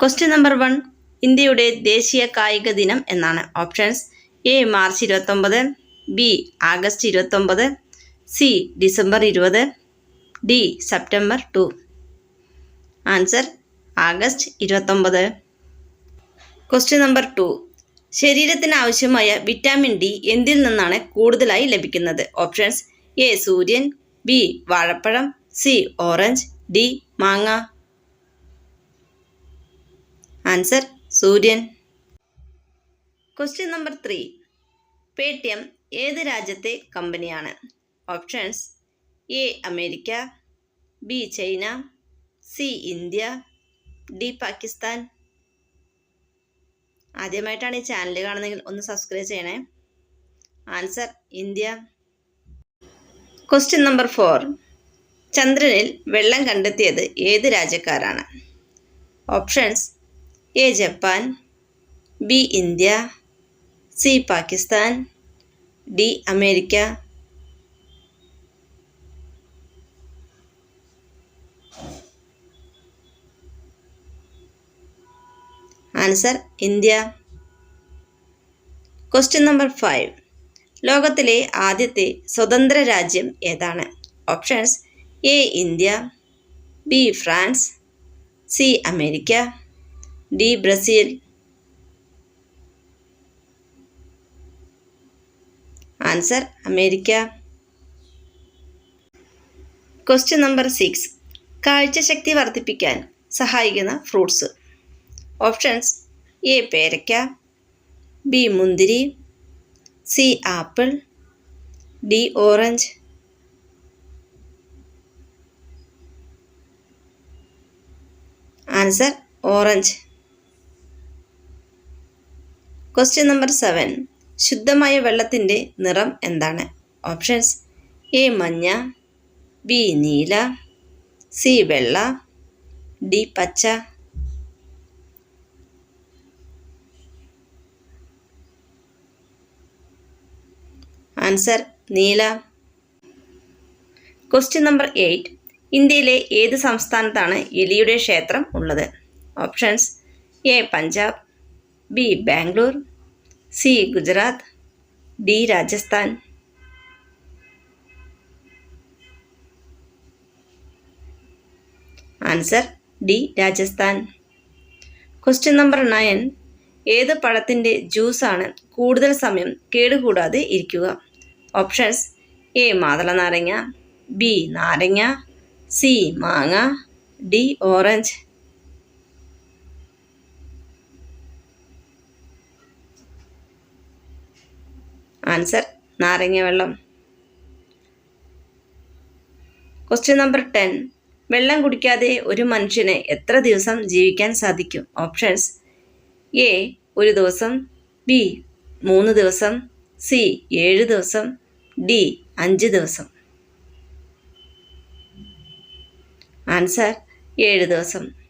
Question number one ഇന്ത്യയുടെ ദേശീയ കായിക ദിനം എന്നാണ്. ഓപ്ഷൻസ് എ മാർച്ച് ഇരുപത്തൊമ്പത് ബി ആഗസ്റ്റ് ഇരുപത്തൊമ്പത് സി ഡിസംബർ ഇരുപത് D September two answer August ഇരുപത്തൊമ്പത്. ക്വസ്റ്റ്യൻ നമ്പർ ടു ശരീരത്തിന് ആവശ്യമായ വിറ്റാമിൻ ഡി എന്തിൽ നിന്നാണ് കൂടുതലായി ലഭിക്കുന്നത്? ഓപ്ഷൻസ് എ സൂര്യൻ ബി വാഴപ്പഴം സി ഓറഞ്ച് ഡി മാങ്ങ. ആൻസർ സൂര്യൻ ക്വസ്റ്റ്യൻ നമ്പർ ത്രീ പേടിഎം ഏത് രാജ്യത്തെ കമ്പനിയാണ്? Options A America B China C India D Pakistan. ആദ്യമായിട്ടാണ് ഈ ചാനൽ കാണുന്നതെങ്കിൽ ഒന്ന് സബ്സ്ക്രൈബ് ചെയ്യണേ. Answer India. Question number four ചന്ദ്രനിൽ വെള്ളം കണ്ടെത്തിയത് ഏത് രാജ്യക്കാരാണ്? Options A Japan B India C Pakistan D America. Answer India. Question number five. ലോകത്തിലെ ആദ്യത്തെ സ്വതന്ത്ര രാജ്യം ഏതാണ്? Options A India B France C America. D Brazil. Answer America. Question number six കാഴ്ചശക്തി വർദ്ധിപ്പിക്കാൻ സഹായിക്കുന്ന ഫ്രൂട്ട്സ്. ഓപ്ഷൻസ് എ പേരയ്ക്ക B മുന്തിരി C apple D orange. Answer orange. Question number seven ശുദ്ധമായ വെള്ളത്തിന്റെ നിറം എന്താണ്? ഓപ്ഷൻസ് എ മഞ്ഞ ബി നീല സി വെള്ള ഡി പച്ച. ആൻസർ നീല. ക്വസ്റ്റ്യൻ നമ്പർ എയ്റ്റ് ഇന്ത്യയിലെ ഏത് സംസ്ഥാനത്താണ് എലിയുടെ ക്ഷേത്രം ഉള്ളത്? Options A Punjab B Bangalore C Gujarat D Rajasthan. Answer D Rajasthan. Question number nine. ഏത് പഴത്തിന്റെ ജ്യൂസാണ് കൂടുതൽ സമയം കേടുകൂടാതെ ഇരിക്കുക? ഓപ്ഷൻസ് എ മാതള നാരങ്ങ ബി നാരങ്ങ സി മാങ്ങ ഡി ഓറഞ്ച്. ആൻസർ നാരങ്ങ വെള്ളം. ക്വസ്റ്റ്യൻ നമ്പർ ടെൻ വെള്ളം കുടിക്കാതെ ഒരു മനുഷ്യന് എത്ര ദിവസം ജീവിക്കാൻ സാധിക്കും? ഓപ്ഷൻസ് എ ഒരു ദിവസം. ബി മൂന്ന് ദിവസം. സി ഏഴ് ദിവസം. ഡി അഞ്ച് ദിവസം. ആൻസർ ഏഴ് ദിവസം.